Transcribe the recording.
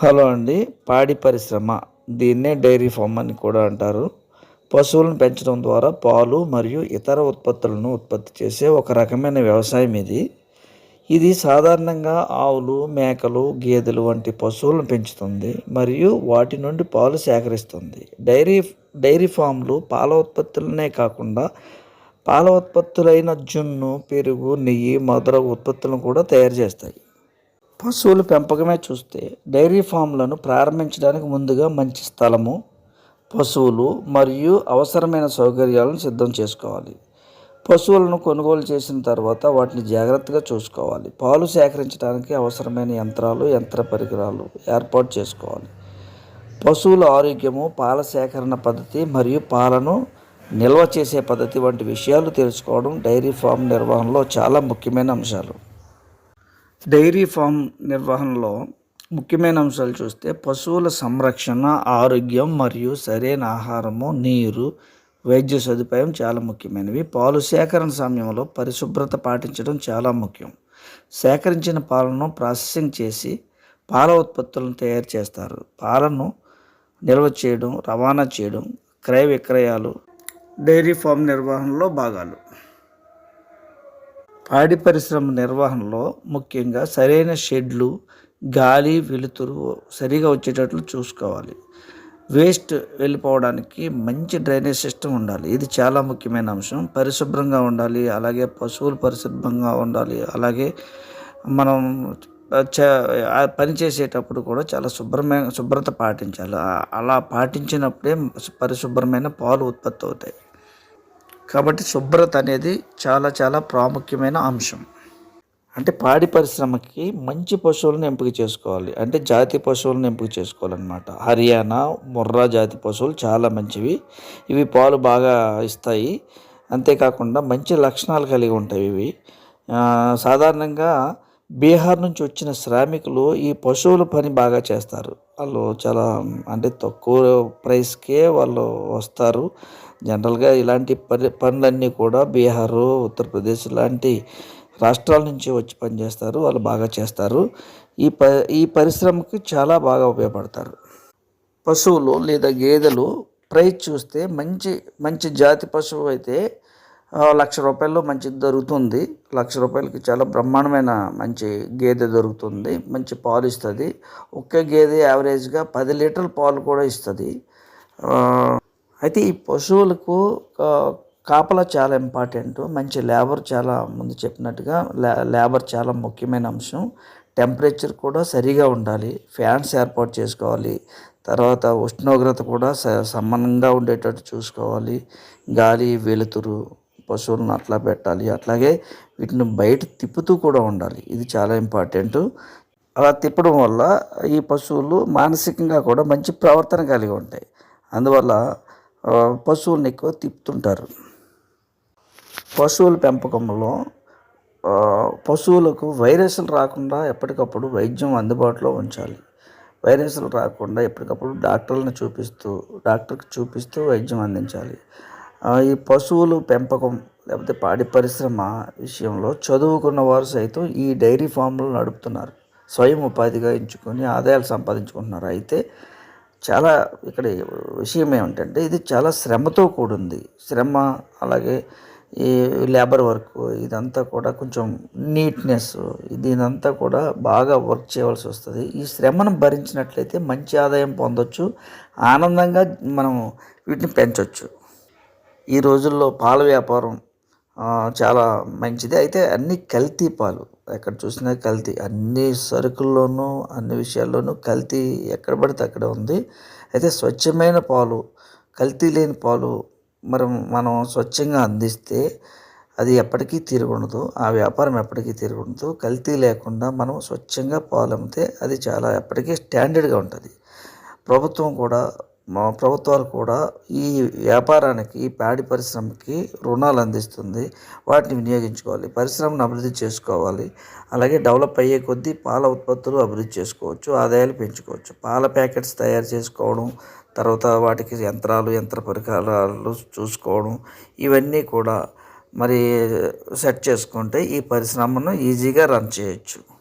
Hello అండి పాడి పరిశ్రమ దీన్నే డైరీ ఫామ్ అని కూడా అంటారు. పశువులను పెంచడం ద్వారా పాలు మరియు ఇతర ఉత్పత్తులను ఉత్పత్తి చేసే ఒక రకమైన వ్యవసాయం ఇది. ఇది సాధారణంగా ఆవులు మేకలు గేదెలు వంటి పశువులను పెంచుతుంది మరియు వాటి నుండి పాలు సేకరిస్తుంది. డైరీ డైరీ ఫామ్లు పాల ఉత్పత్తులనే కాకుండా పాల ఉత్పత్తులైన జున్ను పెరుగు నెయ్యి మొదలగు ఉత్పత్తులను కూడా తయారు చేస్తాయి. పశువుల పెంపకమే చూస్తే డైరీ ఫామ్లను ప్రారంభించడానికి ముందుగా మంచి స్థలము పశువులు మరియు అవసరమైన సౌకర్యాలను సిద్ధం చేసుకోవాలి. పశువులను కొనుగోలు చేసిన తర్వాత వాటిని జాగ్రత్తగా చూసుకోవాలి. పాలు సేకరించడానికి అవసరమైన యంత్రాలు యంత్ర పరికరాలు ఏర్పాటు చేసుకోవాలి. పశువుల ఆరోగ్యము పాల సేకరణ పద్ధతి మరియు పాలను నిల్వ చేసే పద్ధతి వంటి విషయాలు తెలుసుకోవడం డైరీ ఫామ్ నిర్వహణలో చాలా ముఖ్యమైన అంశాలు. డైరీ ఫామ్ నిర్వహణలో ముఖ్యమైన అంశాలు చూస్తే పశువుల సంరక్షణ ఆరోగ్యం మరియు సరైన ఆహారము నీరు వైద్య సదుపాయం చాలా ముఖ్యమైనవి. పాలు సేకరణ సమయంలో పరిశుభ్రత పాటించడం చాలా ముఖ్యం. సేకరించిన పాలను ప్రాసెసింగ్ చేసి పాల ఉత్పత్తులను తయారు చేస్తారు. పాలను నిల్వ చేయడం రవాణా చేయడం క్రయ విక్రయాలు డైరీ ఫామ్ నిర్వహణలో భాగాలు. పాడి పరిశ్రమ నిర్వహణలో ముఖ్యంగా సరైన షెడ్లు గాలి వెలుతురు సరిగా వచ్చేటట్లు చూసుకోవాలి. వేస్ట్ వెళ్ళిపోవడానికి మంచి డ్రైనేజ్ సిస్టమ్ ఉండాలి. ఇది చాలా ముఖ్యమైన అంశం. పరిశుభ్రంగా ఉండాలి. అలాగే పశువులు పరిశుభ్రంగా ఉండాలి. అలాగే మనం పని చేసేటప్పుడు కూడా చాలా శుభ్రమైన శుభ్రత పాటించాలి. అలా పాటించినప్పుడే పరిశుభ్రమైన పాలు ఉత్పత్తి అవుతాయి. కాబట్టి శుభ్రత అనేది చాలా చాలా ప్రాముఖ్యమైన అంశం. అంటే పాడి పరిశ్రమకి మంచి పశువులను ఎంపిక చేసుకోవాలి. అంటే జాతి పశువులను ఎంపిక చేసుకోవాలన్నమాట. హర్యానా ముర్రా జాతి పశువులు చాలా మంచివి. ఇవి పాలు బాగా ఇస్తాయి. అంతేకాకుండా మంచి లక్షణాలు కలిగి ఉంటాయి ఇవి. సాధారణంగా బీహార్ నుంచి వచ్చిన శ్రామికులు ఈ పశువుల పని బాగా చేస్తారు. వాళ్ళు చాలా అంటే తక్కువ ప్రైస్కే వాళ్ళు వస్తారు. జనరల్గా ఇలాంటి పని పనులన్నీ కూడా బీహారు ఉత్తరప్రదేశ్ లాంటి రాష్ట్రాల నుంచి వచ్చి పనిచేస్తారు వాళ్ళు బాగా చేస్తారు. ఈ ప ఈ పరిశ్రమకి చాలా బాగా ఉపయోగపడతారు. పశువులు లేదా గేదెలు ప్రైస్ చూస్తే మంచి మంచి జాతి పశువు అయితే లక్ష రూపాయల్లో మంచి దొరుకుతుంది. లక్ష రూపాయలకి చాలా బ్రహ్మాండమైన మంచి గేదె దొరుకుతుంది. మంచి పాలు ఇస్తుంది. ఒకే గేదె యావరేజ్గా పది లీటర్ల పాలు కూడా ఇస్తుంది. అయితే ఈ పశువులకు కాపలా చాలా ఇంపార్టెంట్. మంచి లేబర్ చాలా ముందు చెప్పినట్టుగా లేబర్ చాలా ముఖ్యమైన అంశం. టెంపరేచర్ కూడా సరిగా ఉండాలి. ఫ్యాన్స్ ఏర్పాటు చేసుకోవాలి. తర్వాత ఉష్ణోగ్రత కూడా సమానంగా ఉండేటట్టు చూసుకోవాలి. గాలి వెలుతురు పశువులను అట్లా పెట్టాలి. అట్లాగే వీటిని బయట తిప్పుతూ కూడా ఉండాలి. ఇది చాలా ఇంపార్టెంట్. అలా తిప్పడం వల్ల ఈ పశువులు మానసికంగా కూడా మంచి ప్రవర్తన కలిగి ఉంటాయి. అందువల్ల పశువులను ఎక్కువ తిప్పుతుంటారు. పశువుల పెంపకంలో పశువులకు వైరస్లు రాకుండా ఎప్పటికప్పుడు వైద్యం అందుబాటులో ఉంచాలి. వైరస్లు రాకుండా ఎప్పటికప్పుడు డాక్టర్లను చూపిస్తూ డాక్టర్కి చూపిస్తూ వైద్యం అందించాలి. ఈ పశువులు పెంపకం లేకపోతే పాడి పరిశ్రమ విషయంలో చదువుకున్న వారు సైతం ఈ డైరీ ఫామ్లు నడుపుతున్నారు. స్వయం ఉపాధిగా ఎంచుకొని ఆదాయాలు సంపాదించుకుంటున్నారు. అయితే చాలా ఇక్కడ విషయం ఏమిటంటే ఇది చాలా శ్రమతో కూడింది. శ్రమ అలాగే ఈ లేబర్ వర్క్ ఇదంతా కూడా కొంచెం నీట్నెస్ దీనంతా కూడా బాగా వర్క్ చేయవలసి వస్తుంది. ఈ శ్రమను భరించినట్లయితే మంచి ఆదాయం పొందొచ్చు ఆనందంగా మనం వీటిని పెంచవచ్చు ఈ రోజుల్లో పాల వ్యాపారం చాలా మంచిది. అయితే అన్ని కల్తీ పాలు ఎక్కడ చూసినా కల్తీ. అన్ని సరుకుల్లోనూ అన్ని విషయాల్లోనూ కల్తీ ఎక్కడ పడితే అక్కడ ఉంది. అయితే స్వచ్ఛమైన పాలు కల్తీ లేని పాలు మరి మనం స్వచ్ఛంగా అందిస్తే అది ఎప్పటికీ తిరుగుండదు ఆ వ్యాపారం ఎప్పటికీ తిరుగుండదు కల్తీ లేకుండా మనం స్వచ్ఛంగా పాలు అమ్మితే అది చాలా ఎప్పటికీ స్టాండర్డ్గా ఉంటుంది. ప్రభుత్వం కూడా మా ప్రభుత్వాలు కూడా ఈ వ్యాపారానికి పాడి పరిశ్రమకి రుణాలు అందిస్తుంది. వాటిని వినియోగించుకోవాలి. పరిశ్రమను అభివృద్ధి చేసుకోవాలి. అలాగే డెవలప్ అయ్యే కొద్దీ పాల ఉత్పత్తులు అభివృద్ధి చేసుకోవచ్చు. ఆదాయాలు పెంచుకోవచ్చు. పాల ప్యాకెట్స్ తయారు చేసుకోవడం తర్వాత వాటికి యంత్రాలు యంత్ర పరికరాలు చూసుకోవడం ఇవన్నీ కూడా మరి సెట్ చేసుకుంటే ఈ పరిశ్రమను ఈజీగా రన్ చేయొచ్చు.